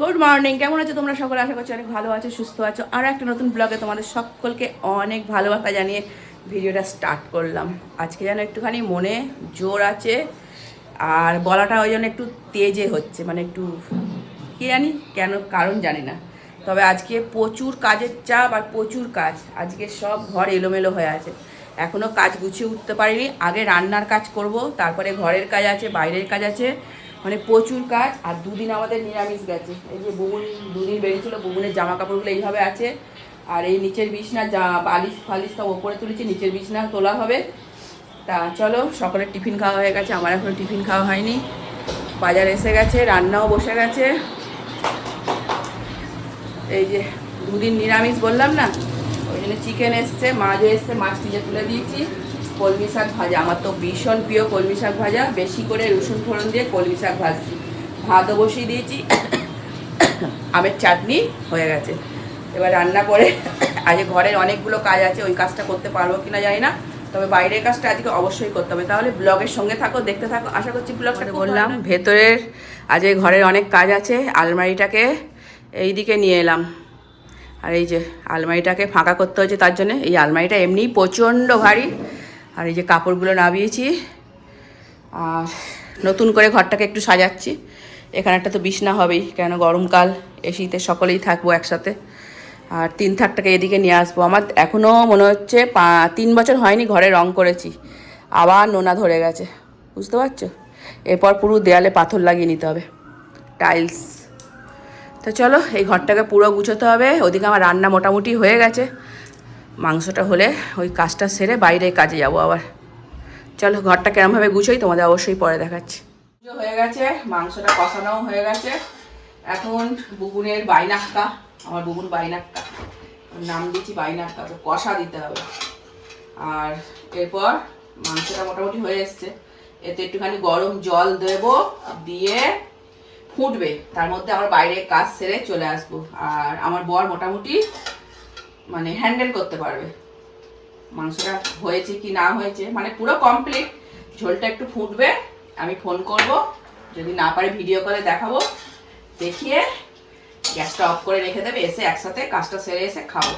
Good morning কেমন আছো তোমরা সকলে? আশা করছি অনেক ভালো আছো, সুস্থ আছো। আর একটা নতুন ব্লগে তোমাদের সকলকে অনেক ভালোবাসা জানিয়ে ভিডিওটা স্টার্ট করলাম। আজকে যেন একটুখানি মনে জোর আছে, আর বলাটা ওই জন্য একটু তেজে হচ্ছে মানে একটু কি জানি, কেন, কারণ জানি না। তবে আজকে প্রচুর কাজের চাপ আর প্রচুর কাজ। আজকে সব ঘর এলোমেলো হয়ে আছে। এখনও কাজ গুছিয়ে উঠতে পারিনি। আগে রান্নার কাজ করব, তারপরে ঘরের কাজ আছে, বাইরের কাজ আছে। মানে প্রচুর কাজ, আর দুদিন আমাদের নিরামিষ গেছে। এই যে বুবুন দুদিন বেরিয়েছিল, বুবুনের জামা কাপড়গুলো এইভাবে আছে। আর এই নিচের বিছনা, যা বালিশ ফালিশ সব ওপরে তুলেছি, নিচের বিছনা তোলা হবে। তা চলো, সকলের টিফিন খাওয়া হয়ে গেছে, আমার এখনও টিফিন খাওয়া হয়নি। বাজার এসে গেছে, রান্নাও বসে গেছে। এই যে দুদিন নিরামিষ বললাম না, ওই জন্য চিকেন এসছে, মাছও এসছে, মাছ নিজে তুলে দিয়েছি। কলমি শাক ভাজা। আমার তো ভীষণ প্রিয় কলমি শাক ভাজা। বেশি করে রসুন ফোড়ন দিয়ে কলমি শাক ভাজছি। ভাতও বসিয়ে দিয়েছি। আমের চাটনি হয়ে গেছে। এবার রান্না করে আজকে ঘরের অনেকগুলো কাজ আছে ওই কাজটা করতে পারব কিনা জানি না। তবে বাইরের কাজটা আজকে অবশ্যই করতে হবে। তাহলে ব্লগের সঙ্গে থাকো দেখতে থাকো। আশা করছি ব্লগটা বললাম ভেতরের আজকে ঘরের অনেক কাজ আছে। আলমারিটাকে এই দিকে নিয়ে এলাম। আর এই যে আলমারিটাকে ফাঁকা করতে হয়েছে তার জন্য। এই আলমারিটা এমনিই প্রচণ্ড ভারী। আর এই যে কাপড়গুলো নামিয়েছি। আর নতুন করে ঘরটাকে একটু সাজাচ্ছি। এখানে একটা তো বিছনা হবেই, কেন গরমকাল, এসিতে সকলেই থাকব একসাথে। আর তিন থাকটাকে এদিকে নিয়ে আসব। আমার এখনও মনে হচ্ছে পা, তিন বছর হয়নি ঘরে রং করেছি। আবার নোনা ধরে গেছে, বুঝতে পারছ? এরপর পুরো দেয়ালে পাথর লাগিয়ে নিতে হবে, টাইলস। তো চলো, এই ঘরটাকে পুরো গুছোতে হবে। ওদিকে আমার রান্না মোটামুটি হয়ে গেছে। মাংসটা হলে ওই কাজটা সেরে বাইরে কাজে যাব আবার। চলো, ঘরটা কেরমভাবে গুছোই, তোমাদের অবশ্যই পরে দেখাচ্ছি। হয়ে গেছে, মাংসটা কষানোও হয়ে গেছে। এখন বুবুনের বাইনাক্কা, আমার বুগুন বাইনাক্কা। নাম দিয়েছি বাইনাক্কা, তো কষা দিতে হবে। আর এরপর মাংসটা মোটামুটি হয়ে এসছে। এতে একটুখানি গরম জল দেব দিয়ে ফুটবে। তার মধ্যে আমার বাইরে কাজ সেরে চলে আসব। আর আমার বর মোটামুটি মানে হ্যান্ডেল করতে পারবে। মাংসটা হয়েছে কি না হয়েছে মানে পুরো কমপ্লিট ঝোলটা একটু ফুটবে, আমি ফোন করব। যদি না পারে ভিডিও কলে দেখাবো। দেখিয়ে গ্যাসটা অফ করে রেখে দেবে, এসে একসাথে কাজটা সেরে এসে খাব।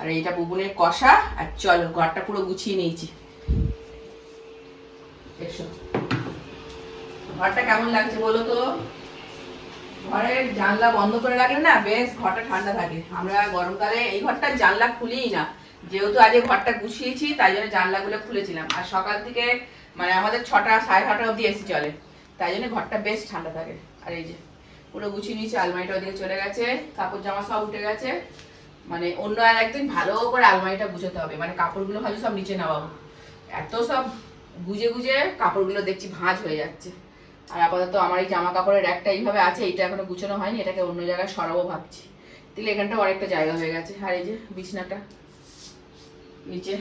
আর এইটা বুবুনের কষা, আর চলো ঘরটা পুরো গুছিয়ে নিয়েছি। এসো। ঘরটা কেমন লাগছে বলো তো? ঘরের জানলা বন্ধ করে রাখলে না বেশ ঘরটা ঠান্ডা থাকে। আমরা গরমকালে এই ঘরটার জানলা খুলিই না। যেহেতু আজকে ঘরটা গুছিয়েছি, তাই জন্য জানলাগুলো খুলেছিলাম। আর সকাল থেকে মানে আমাদের ছটা সাড়ে ছটা অবধি এসি চলে। তাই জন্য ঘরটা বেশ ঠান্ডা থাকে। আর এই যে, পুরো গুছিয়ে নিয়েছি আলমারিটা ওদিকে চলে গেছে কাপড় জামা সব উঠে গেছে। মানে অন্য আর একদিন ভালো করে আলমারিটা গুছোতে হবে। মানে কাপড়গুলো ভালো সব নিচে নামাবো। এত সব গুজে গুজে কাপড়গুলো দেখছি ভাঁজ হয়ে যাচ্ছে। আর আপাতত আমার এই জামা কাপড়ের একটা এইভাবে আছে এটা এখনও গুছানো হয়নি, এটাকে অন্য জায়গায় সরাবো ভাবছি। তাহলে এখানটা অনেকটা জায়গা হয়ে গেছে। আর এই যে বিছনাটা, নিচে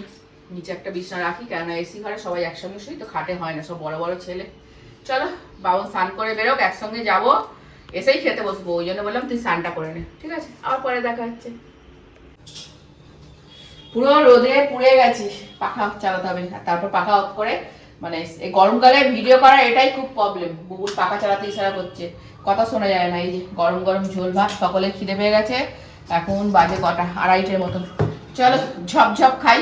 নিচে একটা বিছনা রাখি, কেননা এসি ঘরে সবাই একসঙ্গে শুই, তো খাটে হয় না, সব বড় বড় ছেলে। চলো, বাবু স্নান করে বেরোক, একসঙ্গে যাব, এসেই খেতে বসবো, ওই জন্য বললাম তুই স্নানটা করে নে, ঠিক আছে? আবার পরে দেখা হচ্ছে। পুরো রোদে পুড়ে গেছিস পাখা চালাতে হবে তারপর পাখা অফ করে মানে এই গরমকালে ভিডিও করা এটাই খুব প্রবলেম বুবুর পাখা চালাতে ইশারা করছে। কথা শোনা যায় না এই যে গরম গরম ঝোল ভাত সকলে খিদে পেয়ে গেছে। এখন বাজে কটা আড়াইটের মতন। চলো ঝপ ঝপ খাই।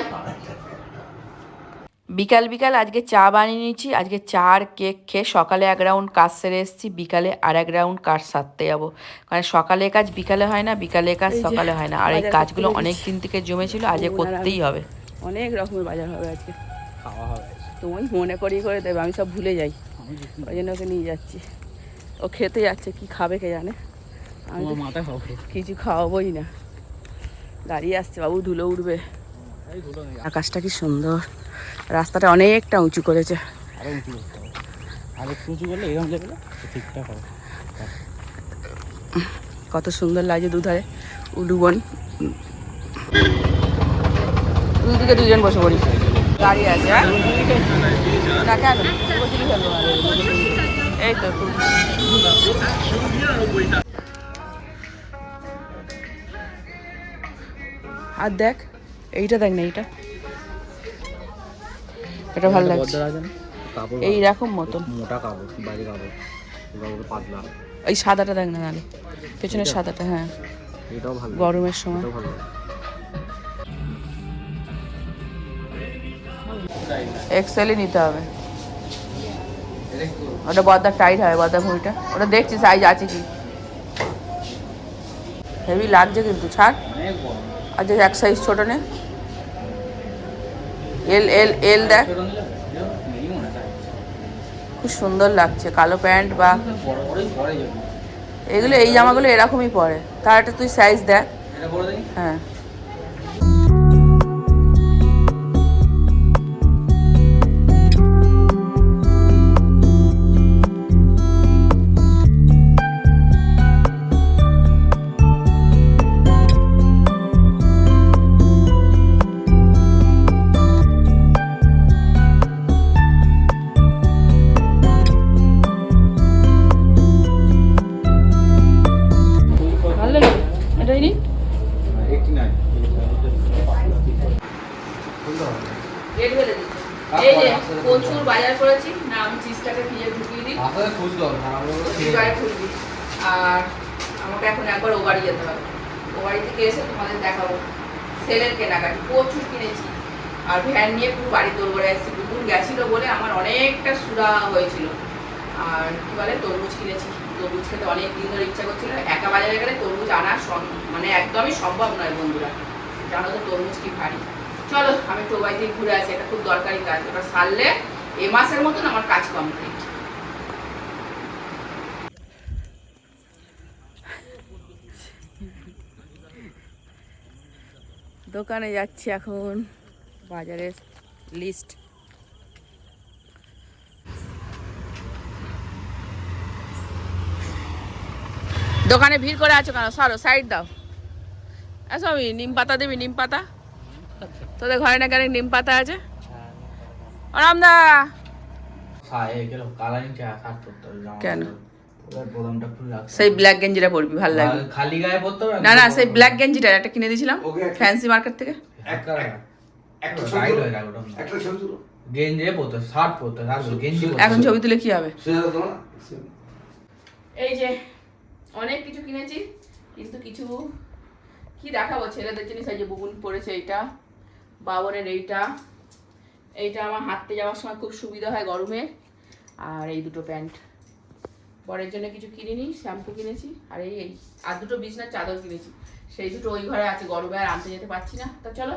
বিকাল বিকাল আজকে চা বানিয়ে নিয়েছি। আজকে চা আর কেক খেয়ে সকালে এক রাউন্ড কাজ সেরে এসেছি। বিকালে আর এক রাউন্ড কাজ সারতে যাব। কারণ সকালে কাজ বিকালে হয় না বিকালে কাজ সকালে হয় না। আর এই কাজগুলো অনেক দিন থেকে জমেছিল আজকে করতেই হবে। অনেক রকমের বাজার হবে আজকে। খাওয়া হবে। তুমি মনে করিয়ে করে দেবে আমি সব ভুলে যাই। ওই জন্য ওকে নিয়ে যাচ্ছি। ও খেতে যাচ্ছে কি খাবে কে জানে? আমি কিছু খাওয়াবোই না। দাঁড়িয়ে আসছে বাবু ধুলো উঠবে আকাশটা কি সুন্দর। রাস্তাটা অনেকটা উঁচু করেছে। কত সুন্দর লাগছে দুধারে উডুবন। দুদিকে দুজন বসে পড়ি। দাঁড়িয়ে আছে হ্যাঁ? না কেন। এই তো আর দেখ এইটা দেখ না এইটা। এটা ভালো লাগছে। এই রকম মতন। মোটা কাপড় বাইরে কাপড়। পাতলা। এই সাদাটা দেখ না নাহলে পেছনের সাদাটা হ্যাঁ। এটাও ভালো। গরমের সময়। এটাও ভালো। এক্সেলই নিতে হবে। ওটা বদ্দার টাইট হয় বদ্দার ভুঁড়িটা। ওটা দেখছি সাইজ আছে কি। হেভি লাগছে কিন্তু, ছাড়। আচ্ছা এক সাইজ ছোট নে। এল এল এল দেখ। খুব সুন্দর লাগছে, কালো প্যান্ট বা এগুলো এই জামাগুলো এরকমই পরে। তার একটা তুই সাইজ দেখি। হ্যাঁ। এটাই নি এই যে প্রচুর বাজার করেছি। না আমি চিজটাকে ঢুকিয়ে দিই। আর আমাকে এখন একবার ও বাড়ি যেতে হবে। ও বাড়ি থেকে এসে তোমাদের দেখাবো। সেলের কেনাকাটি প্রচুর কিনেছি। আর ভ্যান নিয়ে পুরো বাড়ি দৌড়ে এসেছি। কুকুর গেছিল বলে আমার অনেকটা সুরা হয়েছিল। আর কি বলে তরমুজ কিনেছি। তরমুজ খেতে অনেক দিন ধরে ইচ্ছা করছিল। একা বাজারে গেলে তরমুজ আনা মানে একদমই সম্ভব নয় বন্ধুরা। জানো তো তরমুজ কি ভারী। চলো, আমি টোবাই থেকে ঘুরে আসি এটা খুব দরকারি কাজ। ওটা সারলে এ মাসের মতন আমার কাজ কমপ্লিট দোকানে যাচ্ছি এখন। বাজারের লিস্ট দোকানে ভিড় করে আছো কেন? সরো সাইড দাও। আসো আমি নিম পাতা দিবি নিম পাতা? তোদের ঘরে না কেন নিম পাতা আছে? রামদা জামা কেন? সেই ব্ল্যাক গেঞ্জিটা পরবি ভালো লাগবে। খালি গায়ে পরতে না? না সেই ব্ল্যাক গেঞ্জিটা একটা কিনে দিয়েছিলাম ফ্যান্সি মার্কেট থেকে। হয়ে এখন ছবি তুলে কি হবে? এই যে অনেক কিছু কিনেছি, কিন্তু কিছু কি দেখাবো? ছেলেদের জিনিস, এই যে বুবুন পড়েছে এইটা বাবরের এইটা এইটা আমার হাঁটতে যাওয়ার সময় খুব সুবিধা হয় গরমে, আর এই দুটো প্যান্ট। বরের জন্য কিছু কিনিনি, শ্যাম্পু কিনেছি, আর এই এই, আর দুটো বিছনার চাদর কিনেছি। সেই দুটো ওই ঘরে আছে, গরমে আর আনতে যেতে পারছি না। তো চলো,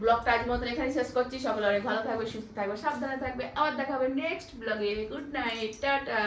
ব্লগটা আজ মতন এখানে শেষ করছি। সকলে অনেক ভালো থাকবে, সুস্থ থাকবে, সাবধানে থাকবে। আবার দেখা হবে নেক্সট ব্লগে গুড নাইট টাটা।